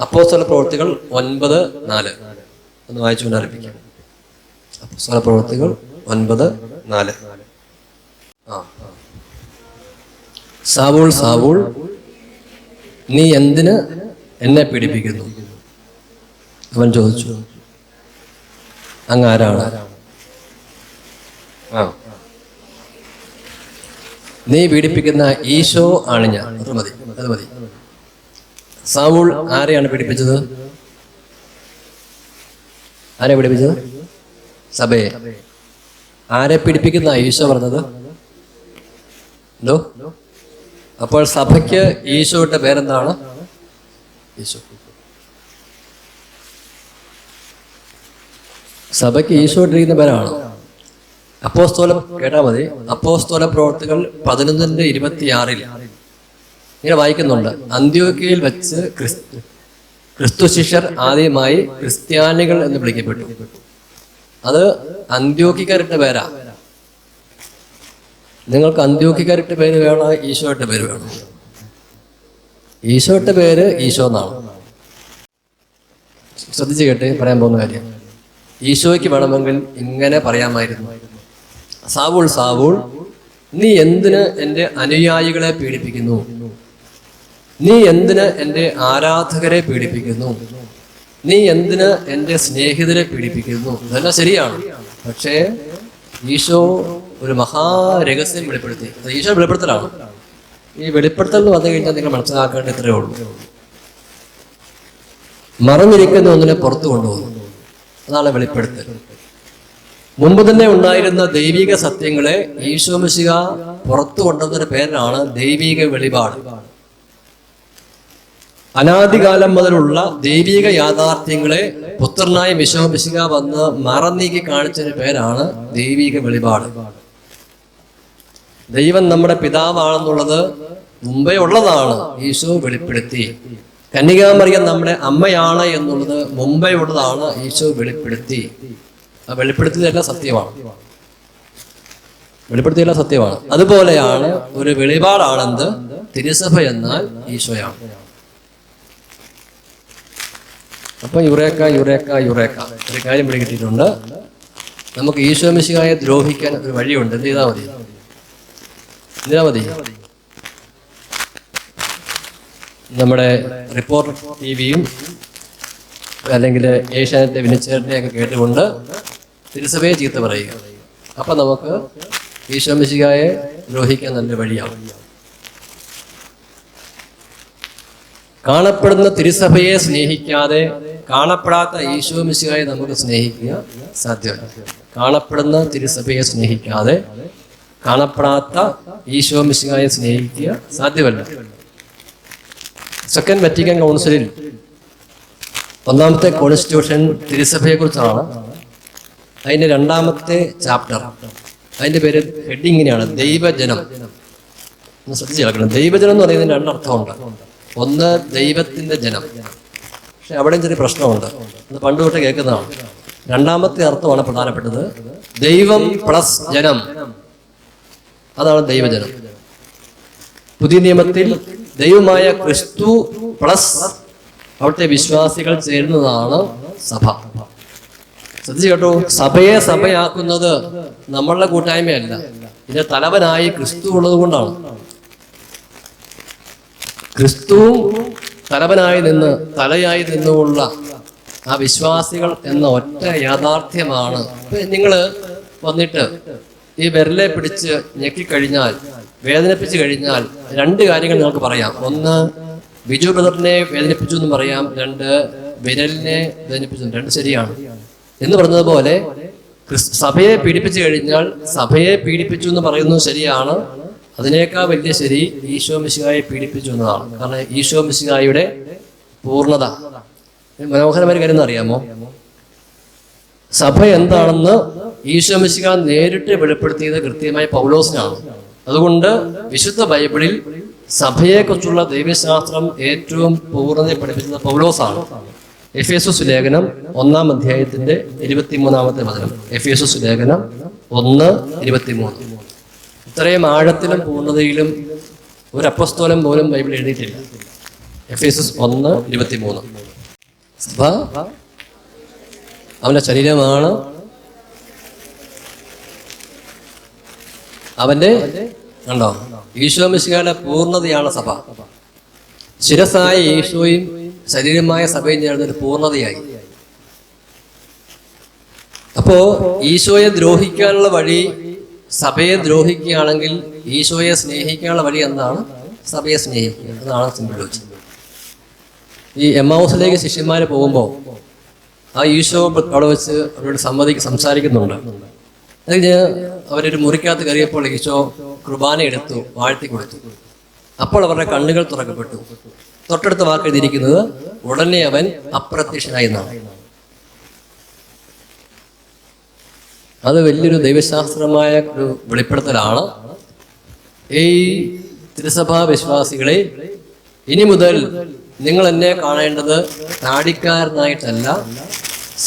അപ്പോസ്തല പ്രവൃത്തികൾ ഒൻപത് നാല്. ഒന്ന് വായിച്ചുകൊണ്ട് കൊണ്ടാരംഭിക്കാം അപ്പോസ്തല പ്രവൃത്തികൾ ഒൻപത് നാല്. ആ. സാവൂൾ സാവൂൾ നീ എന്തിന് എന്നെ പീഡിപ്പിക്കുന്നു? അവൻ ചോദിച്ചു. അങ്ങ് ആരാണ് ആ. നീ പീഡിപ്പിക്കുന്ന ഈശോ ആണ് ഞാൻ. അത് മതി. അത് മതി. സാവൂൾ ആരെയാണ് പീഡിപ്പിച്ചത് ആരെ പീഡിപ്പിച്ചത് സഭയെ. ആരെ പീഡിപ്പിക്കുന്ന ഈശോ പറഞ്ഞത്? എന്തോ അപ്പോൾ സഭയ്ക്ക് ഈശോയുടെ പേരെന്താണ്? ഈശോ. സഭയ്ക്ക് ഈശോ ഇട്ടിരിക്കുന്ന പേരാണ്. അപ്പോസ്തോല കേട്ടാ മതി. അപ്പോസ്തോല പ്രവർത്തികൾ പതിനൊന്നിന്റെ ഇരുപത്തിയാറിൽ. ഇങ്ങനെ വായിക്കുന്നുണ്ട്. അന്ത്യോക്കയിൽ വെച്ച് ക്രിസ്തു ക്രിസ്തു ശിഷ്യർ ആദ്യമായി ക്രിസ്ത്യാനികൾ എന്ന് വിളിക്കപ്പെട്ടു. അത് അന്ത്യോക്കിക്കാരുടെ പേരാ. നിങ്ങൾക്ക് അന്ത്യോക്കിക്കാരുടെ പേര് വേണോ? ഈശോയുടെ പേര് വേണോ? ഈശോയുടെ പേര് ഈശോ എന്നാണ്. ശ്രദ്ധിച്ച് കേട്ട് പറയാൻ പോകുന്ന കാര്യം. ഈശോയ്ക്ക് വേണമെങ്കിൽ ഇങ്ങനെ പറയാമായിരുന്നു. സാവൂൾ സാവൂൾ നീ എന്തിന് എന്റെ അനുയായികളെ പീഡിപ്പിക്കുന്നു? നീ എന്തിന് എന്റെ ആരാധകരെ പീഡിപ്പിക്കുന്നു? നീ എന്തിന് എന്റെ സ്നേഹിതരെ പീഡിപ്പിക്കുന്നു? ഇതെല്ലാം ശരിയാണ്. പക്ഷേ ഈശോ ഒരു മഹാരഹസ്യം വെളിപ്പെടുത്തി. അത് ഈശോ വെളിപ്പെടുത്തലാണ്. ഈ വെളിപ്പെടുത്തൽ വന്നു കഴിഞ്ഞാൽ നിങ്ങൾ മനസ്സിലാക്കേണ്ട ഇത്രയേ ഉള്ളൂ. മറഞ്ഞിരിക്കുന്ന ഒന്നിനെ പുറത്തു കൊണ്ടുപോകുന്നു. അതാണ് വെളിപ്പെടുത്തൽ. മുമ്പ് തന്നെ ഉണ്ടായിരുന്ന ദൈവിക സത്യങ്ങളെ ഈശോമിശിക പുറത്തു കൊണ്ടുവന്നൊരു പേരാണ് ദൈവിക വെളിപാട്. അനാദികാലം മുതലുള്ള ദൈവിക യാഥാർത്ഥ്യങ്ങളെ പുത്രനായ വിശ്വമിശിക വന്ന് മറന്നീക്കി കാണിച്ചൊരു പേരാണ് ദൈവിക വെളിപാട്. ദൈവം നമ്മുടെ പിതാവാണെന്നുള്ളത് മുമ്പേ ഉള്ളതാണ് ഈശോ വെളിപ്പെടുത്തി. കന്യകാമറിയം നമ്മുടെ അമ്മയാണ് എന്നുള്ളത് മുമ്പേ ഉള്ളതാണ് ഈശോ വെളിപ്പെടുത്തി. ആ വെളിപ്പെടുത്തിയതെല്ലാം സത്യമാണ്. വെളിപ്പെടുത്തിയല്ല സത്യമാണ്. അതുപോലെയാണ് ഒരു വെളിപാടാണെന്ത്? തിരുസഭ എന്നാൽ ഈശോയാണ്. അപ്പൊ യുറേക്ക യുറേക്ക യുറേക്ക. ഒരു കാര്യം ഇവിടെ കിട്ടിയിട്ടുണ്ട്. നമുക്ക് ഈശോ മിശിഹായെ ദ്രോഹിക്കാൻ ഒരു വഴിയുണ്ട്. എന്ത് ചെയ്താൽ മതി. എന്തിനാ മതി. നമ്മുടെ റിപ്പോർട്ടർ ടി വിയും അല്ലെങ്കിൽ ഏഷ്യാനെറ്റ് വിനിച്ചേറിനെ ഒക്കെ കേട്ടുകൊണ്ട് തിരുസഭയെ ചീത്ത പറയുക. അപ്പൊ നമുക്ക് ഈശോ മിശിഹായെ ദ്രോഹിക്കാൻ നല്ല വഴിയാവും. കാണപ്പെടുന്ന തിരുസഭയെ സ്നേഹിക്കാതെ കാണപ്പെടാത്ത ഈശോ മിശിഹായെ നമുക്ക് സ്നേഹിക്കുക സാധ്യമല്ല. കാണപ്പെടുന്ന തിരുസഭയെ സ്നേഹിക്കാതെ കാണപ്പെടാത്ത ഈശോ മിശിഹായെ സ്നേഹിക്കുക സാധ്യമല്ല. സെക്കൻഡ് വറ്റിക്കൻ കൗൺസിലിൽ ഒന്നാമത്തെ കോൺസ്റ്റിറ്റ്യൂഷൻ തിരുസഭയെ കുറിച്ചാണ് അതിന്റെ രണ്ടാമത്തെ ചാപ്റ്റർ. അതിന്റെ പേര് ഹെഡിങ് ഇങ്ങനെയാണ് ദൈവജനം ശ്രദ്ധിച്ച് കേൾക്കണം. ദൈവജനം എന്ന് പറയുന്നതിന് രണ്ടർത്ഥമുണ്ട്. ഒന്ന് ദൈവത്തിന്റെ ജനം. പക്ഷെ അവിടെയും ചെറിയ പ്രശ്നമുണ്ട്. അത് പണ്ട് തൊട്ട് കേൾക്കുന്നതാണ്. രണ്ടാമത്തെ അർത്ഥമാണ് പ്രധാനപ്പെട്ടത്. ദൈവം പ്ലസ് ജനം. അതാണ് ദൈവജനം. പുതിയ നിയമത്തിൽ ദൈവമായ ക്രിസ്തു പ്ലസ് അവിടുത്തെ വിശ്വാസികൾ ചേരുന്നതാണ് സഭ. ശ്രദ്ധിച്ചു കേട്ടോ സഭയെ സഭയാക്കുന്നത് നമ്മളുടെ കൂട്ടായ്മയല്ല. ഇതിന്റെ തലവനായി ക്രിസ്തു ഉള്ളത് കൊണ്ടാണ് ക്രിസ്തുവും തലവനായി നിന്ന് തലയായി നിന്നുമുള്ള ആ വിശ്വാസികൾ എന്ന ഒറ്റ യാഥാർത്ഥ്യമാണ്. നിങ്ങൾ വന്നിട്ട് ഈ വിരലെ പിടിച്ച് ഞെക്കിക്കഴിഞ്ഞാൽ വേദനിപ്പിച്ചു കഴിഞ്ഞാൽ രണ്ട് കാര്യങ്ങൾ നിങ്ങൾക്ക് പറയാം. ഒന്ന് ബിജു ബ്രദറിനെ വേദനിപ്പിച്ചു എന്ന് പറയാം. രണ്ട് വിരലിനെ വേദനിപ്പിച്ചു രണ്ട് ശരിയാണ്. എന്ന് പറഞ്ഞതുപോലെ സഭയെ പീഡിപ്പിച്ചു കഴിഞ്ഞാൽ സഭയെ പീഡിപ്പിച്ചു എന്ന് പറയുന്നത് ശരിയാണ്. അതിനേക്കാൾ വലിയ ശരി ഈശോ മിശിഹായെ പീഡിപ്പിച്ചു എന്നതാണ്. കാരണം ഈശോ മിശിഹായുടെ പൂർണത. മനോഹരമായ കാര്യം അറിയാമോ സഭ എന്താണെന്ന് ഈശോ മിശിഹ നേരിട്ട് വെളിപ്പെടുത്തിയത് കൃത്യമായി പൗലോസിനാണ്. അതുകൊണ്ട് വിശുദ്ധ ബൈബിളിൽ സഭയെക്കുറിച്ചുള്ള ദൈവശാസ്ത്രം ഏറ്റവും പൂർണതയെ പഠിപ്പിച്ചത് പൗലോസാണ്. എഫ് എസ് ലേഖനം ഒന്നാം അധ്യായത്തിന്റെ ഇരുപത്തിമൂന്നാമത്തെ വചനം. എസ് ലേഖനം ഒന്ന് ഇരുപത്തിമൂന്ന്. ഇത്രയും ആഴത്തിലും പൂർണതയിലും ഒരു അപ്പസ്തോലം പോലും ബൈബിൾ എഴുതിയിട്ടില്ല. എഫ് എസ് ഒന്ന് ഇരുപത്തി മൂന്ന് അവന്റെ ശരീരമാണ് അവന്റെ കണ്ടോ? ഈശോ മിശികയുടെ പൂർണതയാണ് സഭ. ശിരസായ ഈശോയും ശരീരമായ സഭയും ചേർന്ന ഒരു പൂർണതയായി. അപ്പോ ഈശോയെ ദ്രോഹിക്കാനുള്ള വഴി സഭയെ ദ്രോഹിക്കുകയാണെങ്കിൽ ഈശോയെ സ്നേഹിക്കാനുള്ള വഴി എന്താണ്? സഭയെ സ്നേഹിക്കുക. എന്നാണ് സിമ്പിൾ ഈ എം ഹൗസിലേക്ക് ശിഷ്യന്മാർ പോകുമ്പോൾ ആ ഈശോ അവിടെ വെച്ച് അവരോട് സമ്മതി സംസാരിക്കുന്നുണ്ട്. അതിന് അവരൊരു മുറിക്കകത്ത് കയറിയപ്പോൾ ഈശോ കുർബാന എടുത്തു വാഴ്ത്തി കൊടുത്തു. അപ്പോൾ അവരുടെ കണ്ണുകൾ തുറക്കപ്പെട്ടു. തൊട്ടടുത്ത വാക്കെഴുതിയിരിക്കുന്നത് ഉടനെ അവൻ അപ്രത്യക്ഷനായി എന്നാണ്. അത് വലിയൊരു ദൈവശാസ്ത്രമായ ഒരു വെളിപ്പെടുത്തലാണ്. ഈ തിരുസഭാ വിശ്വാസികളെ ഇനി മുതൽ നിങ്ങൾ എന്നെ കാണേണ്ടത് താടിക്കാരനായിട്ടല്ല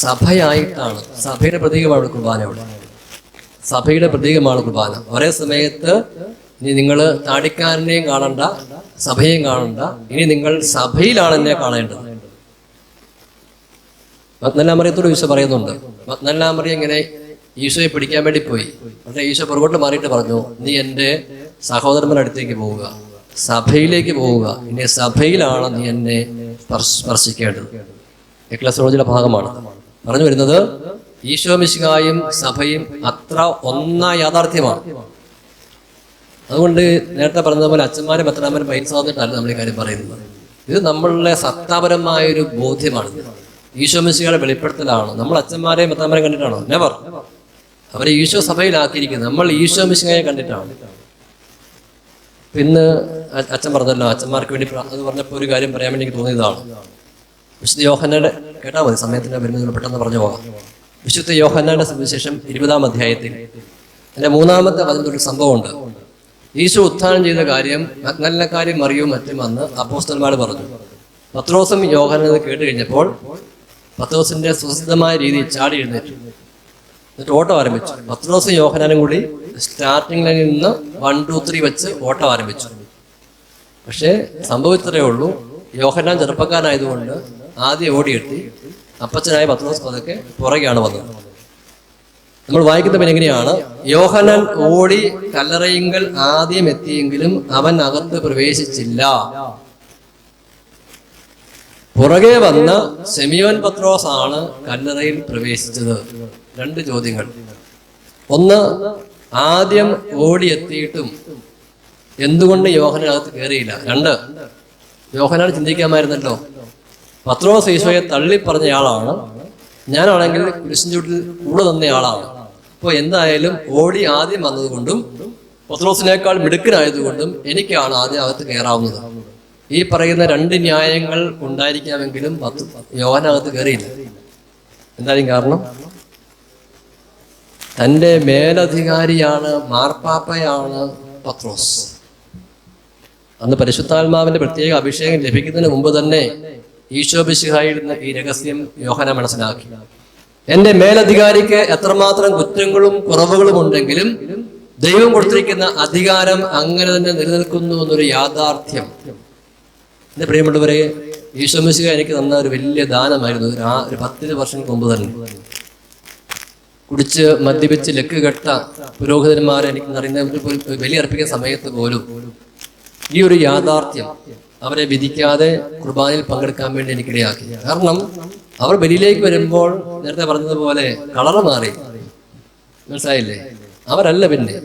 സഭയായിട്ടാണ്. സഭയുടെ പ്രതീകമാണ് കുർബാന ഇവിടെ സഭയുടെ പ്രതീകമാണ് കുർബാന. ഒരേ സമയത്ത് ഇനി നിങ്ങൾ താടിക്കാരനെയും കാണണ്ട സഭയെയും കാണണ്ട. ഇനി നിങ്ങൾ സഭയിലാണ് എന്നെ കാണേണ്ടത്. മത്നല്ലാമറിയത്തോട് വിശ്വ പറയുന്നുണ്ട്. മത്നല്ലാമറിയ ഇങ്ങനെ ഈശോയെ പിടിക്കാൻ വേണ്ടി പോയി. പക്ഷേ ഈശോ പുറകോട്ട് മാറിയിട്ട് പറഞ്ഞു നീ എന്റെ സഹോദരന്മാരുടെ അടുത്തേക്ക് പോവുക. സഭയിലേക്ക് പോവുക. ഇനി സഭയിലാണ് നീ എന്നെ സ്പർശ- സ്പർശിക്കേണ്ടത്. എക്ലസോളജിയുടെ ഭാഗമാണ്. പറഞ്ഞു വരുന്നത് ഈശോ മിശിഹായും സഭയും അത്ര ഒന്നായ യാഥാർത്ഥ്യമാണ്. അതുകൊണ്ട് നേരത്തെ പറഞ്ഞതുപോലെ അച്ഛന്മാരും പത്തനാമരും പൈസാന്നിട്ടല്ല നമ്മൾ ഈ കാര്യം പറയുന്നത്. ഇത് നമ്മളുടെ സത്താപരമായ ഒരു ബോധ്യമാണ് ഈശോ മിശികയുടെ വെളിപ്പെടുത്തലാണ്. നമ്മൾ അച്ഛന്മാരെയും പത്തനാമരെയും കണ്ടിട്ടാണോ? നെവർ അവരെ ഈശോ സഭയിലാക്കിയിരിക്കുന്നത്. നമ്മൾ ഈശോ മിശിഹയെ കണ്ടിട്ടാണ്. പിന്നെ അച്ഛൻ പറഞ്ഞല്ലോ അച്ഛന്മാർക്ക് വേണ്ടി അത് പറഞ്ഞപ്പോൾ ഒരു കാര്യം പറയാൻ വേണ്ടി തോന്നിയതാണ്. വിശുദ്ധ യോഹന്നയുടെ കേട്ടാൽ മതി സമയത്തിന്റെ വരുന്നതിന് പെട്ടെന്ന് പറഞ്ഞു പോകാം. വിശുദ്ധ യോഹന്നയുടെ സുവിശേഷം ഇരുപതാം അധ്യായത്തിൽ എന്റെ മൂന്നാമത്തെ അതിലൊരു സംഭവമുണ്ട്. ഈശോ ഉത്ഥാനം ചെയ്ത കാര്യം മഗ്നലക്കാരും മറിയും മറ്റും വന്ന് അപ്പോസ്തന്മാർ പറഞ്ഞു. പത്രോസും യോഹനത് കേട്ട് കഴിഞ്ഞപ്പോൾ പത്രോസിന്റെ സുസിദ്ധമായ രീതിയിൽ ചാടി എഴുന്നേറ്റു. എന്നിട്ട് ഓട്ടം ആരംഭിച്ചു. പത്രോസും യോഹനാനും കൂടി സ്റ്റാർട്ടിംഗ് ലൈനിൽ നിന്ന് വൺ ടു ത്രീ വെച്ച് ഓട്ടം ആരംഭിച്ചു. പക്ഷേ സംഭവിച്ചതേ ഉള്ളൂ യോഹനാൻ ചെറുപ്പക്കാരനായതുകൊണ്ട് ആദ്യം ഓടിയെത്തി അപ്പച്ചനായ പത്രോസ് അതൊക്കെ പുറകെയാണ് വന്നത്. നമ്മൾ വായിക്കുന്ന പിന്നെ എങ്ങനെയാണ് യോഹനാൻ ഓടി കല്ലറയിങ്കൽ ആദ്യം എത്തിയെങ്കിലും അവൻ അകത്ത് പ്രവേശിച്ചില്ല. പുറകെ വന്ന സെമിയോൻ പത്രോസ് ആണ് കല്ലറയിൽ പ്രവേശിച്ചത്. രണ്ട് ചോദ്യങ്ങൾ. ഒന്ന് ആദ്യം ഓടിയെത്തിയിട്ടും എന്തുകൊണ്ട് യോഹനകത്ത് കയറിയില്ല രണ്ട് യോഹനാണ് ചിന്തിക്കാമായിരുന്നല്ലോ. പത്രോസ് ഈശോയെ തള്ളിപ്പറഞ്ഞയാളാണ്. ഞാനാണെങ്കിൽ കുരിശിൻ ചൂട്ടിൽ കൂടെ തന്നയാളാണ് അപ്പോൾ എന്തായാലും ഓടി ആദ്യം വന്നതുകൊണ്ടും പത്രോസിനേക്കാൾ മിടുക്കനായതുകൊണ്ടും എനിക്കാണ് ആദ്യം അകത്ത് കയറാവുന്നത് ഈ പറയുന്ന രണ്ട് ന്യായങ്ങൾ ഉണ്ടായിരിക്കാമെങ്കിലും പത്ത് യോഹനകത്ത് കയറിയില്ല എന്തായാലും കാരണം തന്റെ മേലധികാരിയാണ് മാർപ്പാപ്പയാണ് പത്രോസ്. അന്ന് പരിശുദ്ധാത്മാവിന്റെ പ്രത്യേക അഭിഷേകം ലഭിക്കുന്നതിന് മുമ്പ് തന്നെ ഈശോ ബിശിഹായിൽ നിന്ന് ഈ രഹസ്യം യോഹന മനസ്സിലാക്കി. എന്റെ മേലധികാരിക്ക് എത്രമാത്രം കുറ്റങ്ങളും കുറവുകളും ഉണ്ടെങ്കിലും ദൈവം കൊടുത്തിരിക്കുന്ന അധികാരം അങ്ങനെ തന്നെ നിലനിൽക്കുന്നു എന്നൊരു യാഥാർത്ഥ്യം. എന്റെ പ്രിയമുള്ളവരെ ഈശോമിശിക എനിക്ക് തന്ന ഒരു വലിയ ദാനമായിരുന്നു. ആ- ഒരു പത്തിന് വർഷങ്ങൾക്ക് മുമ്പ് തന്നെ. കുടിച്ച് മദ്യപിച്ച് ലക്ക് കെട്ട പുരോഹിതന്മാരെ എനിക്ക് അറിയുന്ന ഒരു ബലി അർപ്പിക്കുന്ന സമയത്ത് പോലും ഈ ഒരു യാഥാർത്ഥ്യം അവരെ വിധിക്കാതെ കുർബാനയിൽ പങ്കെടുക്കാൻ വേണ്ടി എനിക്കിടയാക്കി. കാരണം അവർ ബലിയിലേക്ക് വരുമ്പോൾ നേരത്തെ പറഞ്ഞതുപോലെ കളർ മാറി. മനസ്സിലായില്ലേ? അവരല്ല പിന്നെ.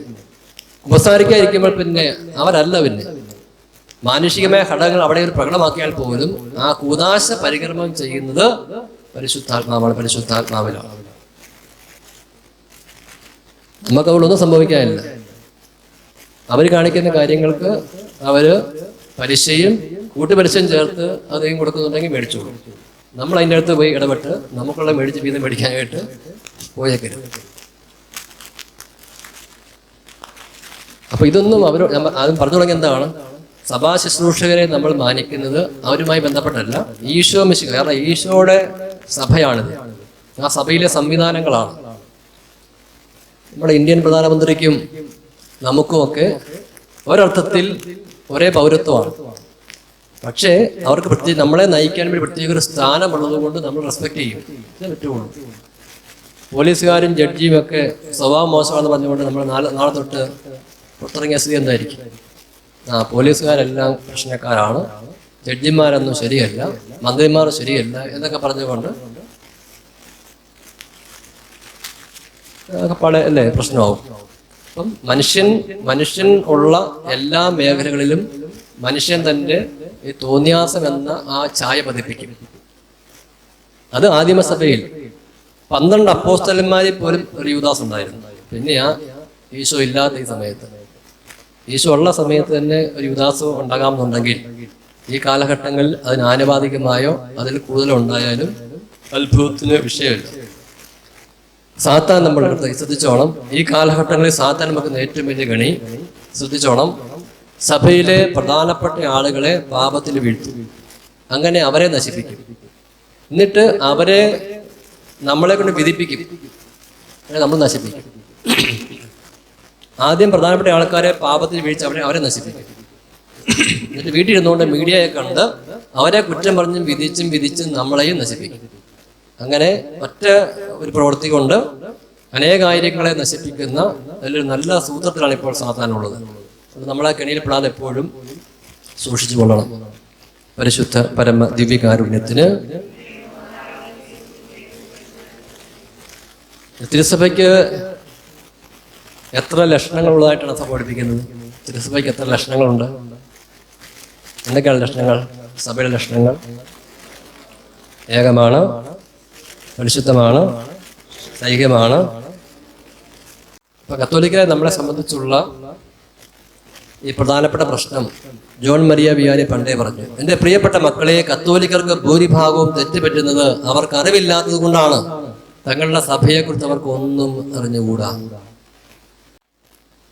ഉപസാരിക്കാതിരിക്കുമ്പോൾ പിന്നെ അവരല്ല പിന്നെ. മാനുഷികമായ ഘടകങ്ങൾ അവിടെ ഒരു പ്രകടമാക്കിയാൽ പോലും ആ കൂതാശ പരികർമ്മം ചെയ്യുന്നത് പരിശുദ്ധാത്മാവാണ് പരിശുദ്ധാത്മാവിലാണ്. നമുക്ക് അവളൊന്നും സംഭവിക്കാനില്ല. അവർ കാണിക്കുന്ന കാര്യങ്ങൾക്ക് അവർ പലിശയും കൂട്ടുപലിശയും ചേർത്ത് അധികം കൊടുക്കുന്നുണ്ടെങ്കിൽ മേടിച്ചോളൂ. നമ്മൾ അതിന്റെ അടുത്ത് പോയി ഇടപെട്ട് നമുക്കുള്ള മേടിച്ച് വീതം മേടിക്കാനായിട്ട് പോയേക്കരുത്. അപ്പൊ ഇതൊന്നും അവർ ആദ്യം പറഞ്ഞു തുടങ്ങിയ എന്താണ്? സഭാ ശുശ്രൂഷകരെ നമ്മൾ മാനിക്കുന്നത് അവരുമായി ബന്ധപ്പെട്ടല്ല ഈശോ മിശിക കാരണം ഈശോയുടെ സഭയാണിത്. ആ സഭയിലെ സംവിധാനങ്ങളാണ്. നമ്മുടെ ഇന്ത്യൻ പ്രധാനമന്ത്രിക്കും നമുക്കുമൊക്കെ ഒരർത്ഥത്തിൽ ഒരേ പൗരത്വമാണ്. പക്ഷേ അവർക്ക് പ്രത്യേക നമ്മളെ നയിക്കാൻ വേണ്ടി പ്രത്യേക ഒരു സ്ഥാനമുള്ളത് കൊണ്ട് നമ്മൾ റെസ്പെക്ട് ചെയ്യും. പറ്റുള്ളൂ. പോലീസുകാരും ജഡ്ജിയും ഒക്കെ സ്വഭാവം മോശമാണെന്ന് പറഞ്ഞുകൊണ്ട് നമ്മൾ നാളെ നാളെ തൊട്ട് പുറത്തിറങ്ങിയ സ്ഥിതി എന്തായിരിക്കും? ആ പോലീസുകാരെല്ലാം പ്രശ്നക്കാരാണ്. ജഡ്ജിമാരൊന്നും ശരിയല്ല. മന്ത്രിമാർ ശരിയല്ല എന്നൊക്കെ പറഞ്ഞുകൊണ്ട് അതൊക്കെ പല അല്ലേ പ്രശ്നമാവും. അപ്പം മനുഷ്യൻ മനുഷ്യൻ ഉള്ള എല്ലാ മേഖലകളിലും മനുഷ്യൻ തന്റെ ഈ തോന്നിയാസം എന്ന ആ ഛായ പതിപ്പിക്കും. അത് ആദിമസഭയിൽ പന്ത്രണ്ട് അപ്പോസ്റ്റലന്മാരെ പോലും ഒരു യുദാസ് ഉണ്ടായിരുന്നു. പിന്നെയാ ഈശോ ഇല്ലാത്ത ഈ സമയത്ത്. ഈശോ ഉള്ള സമയത്ത് തന്നെ ഒരു യുദാസ് ഉണ്ടാകാമെന്നുണ്ടെങ്കിൽ ഈ കാലഘട്ടങ്ങളിൽ അതിന് ആനുപാതികമായോ അതിൽ കൂടുതലോ ഉണ്ടായാലും അത്ഭുതത്തിന് വിഷയമില്ല. സാത്താൻ നമ്മൾ ശ്രദ്ധിച്ചോണം. ഈ കാലഘട്ടങ്ങളിൽ സാത്താൻ നമുക്ക് ഏറ്റവും വലിയ ഗണി. ശ്രദ്ധിച്ചോണം. സഭയിലെ പ്രധാനപ്പെട്ട ആളുകളെ പാപത്തിൽ വീഴ്ത്തും. അങ്ങനെ അവരെ നശിപ്പിക്കും. എന്നിട്ട് അവരെ നമ്മളെ കൊണ്ട് വിധിപ്പിക്കും. നമ്മൾ നശിപ്പിക്കും. ആദ്യം പ്രധാനപ്പെട്ട ആൾക്കാരെ പാപത്തിൽ വീഴ്ച അവരെ അവരെ നശിപ്പിക്കും. എന്നിട്ട് വീട്ടിൽ ഇരുന്നുകൊണ്ട് മീഡിയയെ കണ്ട് അവരെ കുറ്റം പറഞ്ഞും വിധിച്ചും വിധിച്ചും നമ്മളെയും നശിപ്പിക്കും. അങ്ങനെ ഒറ്റ ഒരു പ്രവൃത്തി കൊണ്ട് അനേകായിരങ്ങളെ നശിപ്പിക്കുന്ന നല്ലൊരു നല്ല സൂത്രത്തിലാണ് ഇപ്പോൾ സാധാരണമുള്ളത് അത് നമ്മളെ കെണിയിൽ പെടാതെ എപ്പോഴും സൂക്ഷിച്ചു കൊള്ളണം. പരിശുദ്ധ പരമ ദിവ്യകാരുണ്യത്തിന് തിരുസഭയ്ക്ക് എത്ര ലക്ഷണങ്ങളുള്ളതായിട്ടാണ് സഭ പഠിപ്പിക്കുന്നത്? തിരുസഭയ്ക്ക് എത്ര ലക്ഷണങ്ങളുണ്ട്? എന്തൊക്കെയാണ് ലക്ഷണങ്ങൾ? സഭയുടെ ലക്ഷണങ്ങൾ? ഏകമാണ്? പരിശുദ്ധമാണ്? സൈകമാണ് ഇപ്പൊ കത്തോലിക്കരെ നമ്മളെ സംബന്ധിച്ചുള്ള ഈ പ്രധാനപ്പെട്ട പ്രശ്നം ജോൺ മരിയ വിയാനി പണ്ടേ പറഞ്ഞു. എന്റെ പ്രിയപ്പെട്ട മക്കളെ കത്തോലിക്കർക്ക് ഭൂരിഭാഗവും തെറ്റുപറ്റുന്നത് അവർക്ക് അറിവില്ലാത്തത് കൊണ്ടാണ്. തങ്ങളുടെ സഭയെക്കുറിച്ച് അവർക്ക് ഒന്നും അറിഞ്ഞുകൂടാ.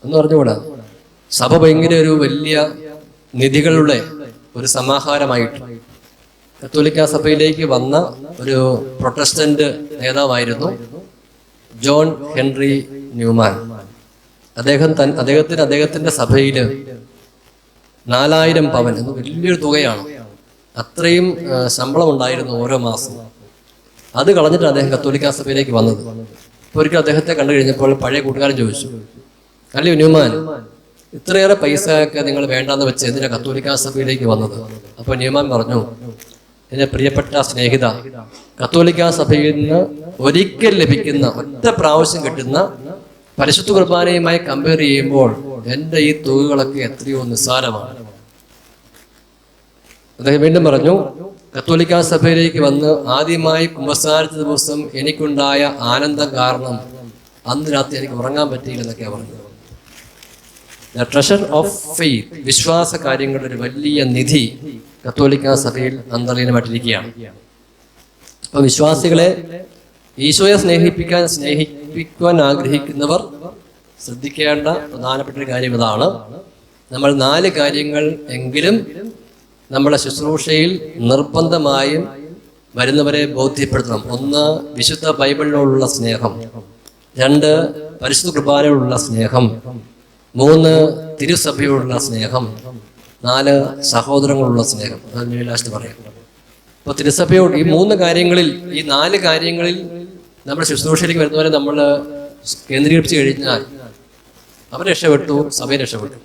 ഒന്നും പറഞ്ഞുകൂടാ? സഭ ഭയങ്കര ഒരു വലിയ നിധികളുടെ ഒരു സമാഹാരമായിട്ട് കത്തോലിക്ക സഭയിലേക്ക് വന്ന ഒരു പ്രൊട്ടസ്റ്റന്റ് നേതാവായിരുന്നു ജോൺ ഹെൻറി ന്യൂമാൻ. അദ്ദേഹം തൻ അദ്ദേഹത്തിന് അദ്ദേഹത്തിന്റെ സഭയിൽ നാലായിരം പവൻ എന്ന് വലിയൊരു തുകയാണ്. അത്രയും ശമ്പളം ഉണ്ടായിരുന്നു ഓരോ മാസം. അത് കളഞ്ഞിട്ട് അദ്ദേഹം കത്തോലിക്ക സഭയിലേക്ക് വന്നത്. ഒരിക്കൽ അദ്ദേഹത്തെ കണ്ടു കഴിഞ്ഞപ്പോൾ പഴയ കൂട്ടുകാരൻ ചോദിച്ചു അല്ലയോ ന്യൂമാൻ? ഇത്രയേറെ പൈസ ഒക്കെ നിങ്ങൾ വേണ്ടാന്ന് വെച്ച് എന്തിനാ കത്തോലിക്കാ സഭയിലേക്ക് വന്നത്? അപ്പൊ ന്യൂമാൻ പറഞ്ഞു എന്റെ പ്രിയപ്പെട്ട സ്നേഹിത കത്തോലിക്കാ സഭയിൽ നിന്ന് ഒരിക്കൽ ലഭിക്കുന്ന ഒറ്റ പ്രാവശ്യം കിട്ടുന്ന പരിശുദ്ധ കുർബാനയുമായി കമ്പയർ ചെയ്യുമ്പോൾ എന്റെ ഈ തുകകളൊക്കെ എത്രയോ നിസ്സാരമാണ്. അദ്ദേഹം വീണ്ടും പറഞ്ഞു കത്തോലിക്കാ സഭയിലേക്ക് വന്ന് ആദ്യമായി കുമ്പസാരിച്ച ദിവസം എനിക്കുണ്ടായ ആനന്ദം കാരണം അന്ന് രാത്രി എനിക്ക് ഉറങ്ങാൻ പറ്റിയില്ലെന്നൊക്കെയാണ് പറഞ്ഞത്. ദ ട്രഷർ ഓഫ് ഫെയ്ത്ത് വിശ്വാസ കാര്യങ്ങളുടെ ഒരു വലിയ നിധി കത്തോലിക്ക സഭയിൽ അന്തർലീനമായിട്ടിരിക്കുകയാണ് അപ്പൊ വിശ്വാസികളെ ഈശോയെ സ്നേഹിപ്പിക്കാൻ സ്നേഹിപ്പിക്കുവാൻ ആഗ്രഹിക്കുന്നവർ ശ്രദ്ധിക്കേണ്ട പ്രധാനപ്പെട്ട ഒരു കാര്യം ഇതാണ്. നമ്മൾ നാല് കാര്യങ്ങൾ എങ്കിലും നമ്മുടെ ശുശ്രൂഷയിൽ നിർബന്ധമായും വരുന്നവരെ ബോധ്യപ്പെടുത്തണം. ഒന്ന് വിശുദ്ധ ബൈബിളിനോടുള്ള സ്നേഹം. രണ്ട് പരിശുദ്ധ കുർബാനയോടുള്ള സ്നേഹം. മൂന്ന് തിരുസഭയോടുള്ള സ്നേഹം നാല് സഹോദരങ്ങളോടുള്ള സ്നേഹം. അതാണ് ഞാൻ ലാസ്റ്റ് പറയാം അപ്പോൾ തിരുസഭയോട് ഈ മൂന്ന് കാര്യങ്ങളിൽ ഈ നാല് കാര്യങ്ങളിൽ നമ്മുടെ ശുശ്രൂഷയിലേക്ക് വരുന്നവരെ നമ്മൾ കേന്ദ്രീകരിച്ച് കഴിഞ്ഞാൽ അവർ രക്ഷപ്പെട്ടു സഭയെ രക്ഷപ്പെട്ടു.